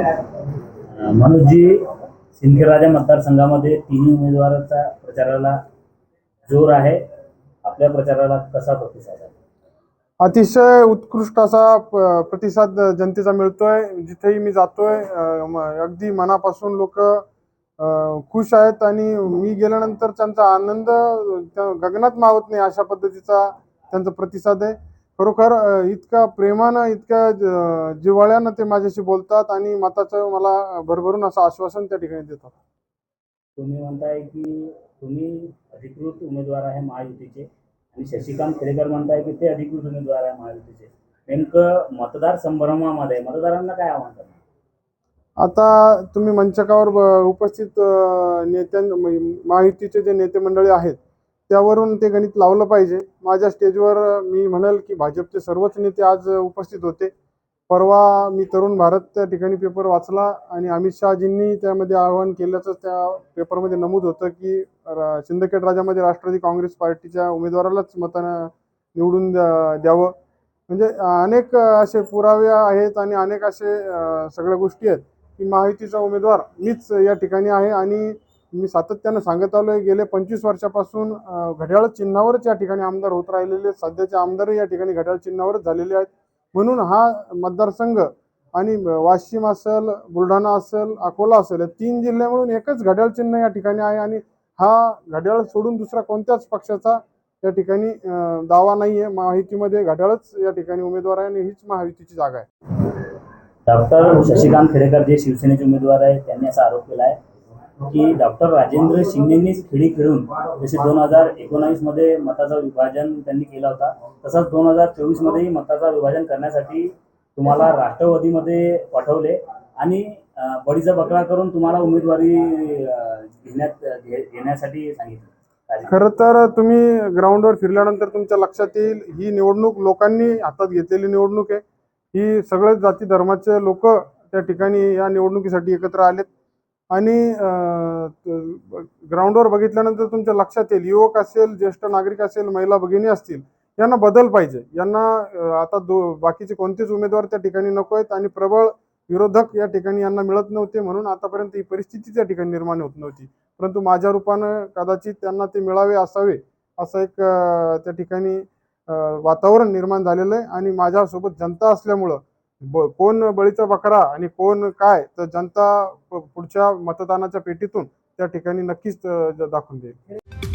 मनोजजी सिंदखेडराजा मतदारसंघामध्ये तिन्ही उमेदवाराचा प्रचाराला जोर आहे. आपल्या प्रचाराला कसा प्रतिसाद आहे? अतिशय उत्कृष्ट असा प्रतिसाद जनतेचा मिळतोय. जिथेही मी जातोय अगदी मनापासून लोक खुश आहेत आणि मी गेल्यानंतर त्यांचा आनंद गगनात मावत नाही अशा पद्धतीचा त्यांचा प्रतिसाद आहे. खरोखर इतका प्रेमानं इतक्या ज- जिव्हाळ्यानं ते माझ्याशी बोलतात आणि मताचं मला भरभरून असं आश्वासन त्या ठिकाणी देतात. तुम्ही म्हणताय की तुम्ही अधिकृत उमेदवार आहे महायुतीचे आणि शशिकांत खेडेकर म्हणताय की ते अधिकृत उमेदवार आहे महायुतीचे. नेमकं मतदार संभ्रमामध्ये मतदारांना काय आव्हान करणार? आता तुम्ही मंचकावर उपस्थित नेत्यां महायुतीचे जे नेते मंडळी आहेत त्यावरून ते गणित लावलं पाहिजे. माझ्या स्टेजवर मी म्हणेल की भाजपचे सर्वच नेते आज उपस्थित होते. परवा मी तरुण भारत त्या ठिकाणी पेपर वाचला आणि अमित शहाजींनी त्यामध्ये आवाहन केल्याचं त्या पेपरमध्ये नमूद होतं की रा- सिंदखेड राजामध्ये राष्ट्रवादी काँग्रेस पार्टीच्या उमेदवारालाच मतानं निवडून द्या- द्यावं. म्हणजे अनेक असे पुरावे आहेत आणि अनेक असे सगळ्या गोष्टी आहेत की महायुतीचा उमेदवार मीच या ठिकाणी आहे आणि मी सातत्यानं सांगत आलो आहे गेले पंचवीस वर्षापासून घड्याळ चिन्हावरच या ठिकाणी आमदार होत राहिलेले आहेत. सध्याचे आमदारही या ठिकाणी घड्याळ चिन्हावरच झालेले आहेत. म्हणून हा मतदारसंघ आणि वाशिम असेल बुलढाणा असेल अकोला असेल तीन जिल्हे मिळून एकच घड्याळ चिन्ह या ठिकाणी आहे आणि हा घड्याळ सोडून दुसरा कोणत्याच पक्षाचा या ठिकाणी दावा नाही आहे महायुतीमध्ये घड्याळच या ठिकाणी उमेदवार आहे आणि हीच महायुतीची जागा आहे. डॉक्टर शशिकांत खेडेकर जे शिवसेनेचे उमेदवार आहे त्यांनी असा आरोप केला आहे. की डॉक्टर राजेंद्र शिंदेंनीच खेळी खेळून जसे दोन हजार एकोणावीसमध्ये मध्ये विभाजन त्यांनी केला होता तसंच दोन हजार चोवीस मताचा विभाजन करण्यासाठी तुम्हाला राष्ट्रवादीमध्ये पाठवले आणि बळीचा बकरा करून तुम्हाला उमेदवारी घेण्यात घेण्यासाठी सांगितलं. खरं तर तुम्ही ग्राउंडवर फिरल्यानंतर तुमच्या लक्षात येईल ही निवडणूक लोकांनी हातात घेतलेली निवडणूक आहे. ही सगळ्याच जाती धर्माचे लोक त्या ठिकाणी या निवडणुकीसाठी एकत्र आलेत. आणि ग्राउंडवर बघितल्यानंतर तुमच्या लक्षात येईल युवक असेल ज्येष्ठ नागरिक असेल महिला भगिनी असतील यांना बदल पाहिजे. यांना आता दो बाकीचे कोणतेच उमेदवार त्या ठिकाणी नको आहेत आणि प्रबळ विरोधक या ठिकाणी यांना मिळत नव्हते म्हणून आतापर्यंत ही परिस्थिती त्या ठिकाणी निर्माण होत नव्हती. परंतु माझ्या रूपानं कदाचित त्यांना ते मिळावे असावे असं एक त्या ठिकाणी वातावरण निर्माण झालेलं आहे. आणि माझ्यासोबत जनता असल्यामुळं ब कोण बळीचा बकरा आणि कोण काय तर जनता पुढच्या मतदानाच्या पेटीतून त्या ठिकाणी नक्कीच दाखवून देईल.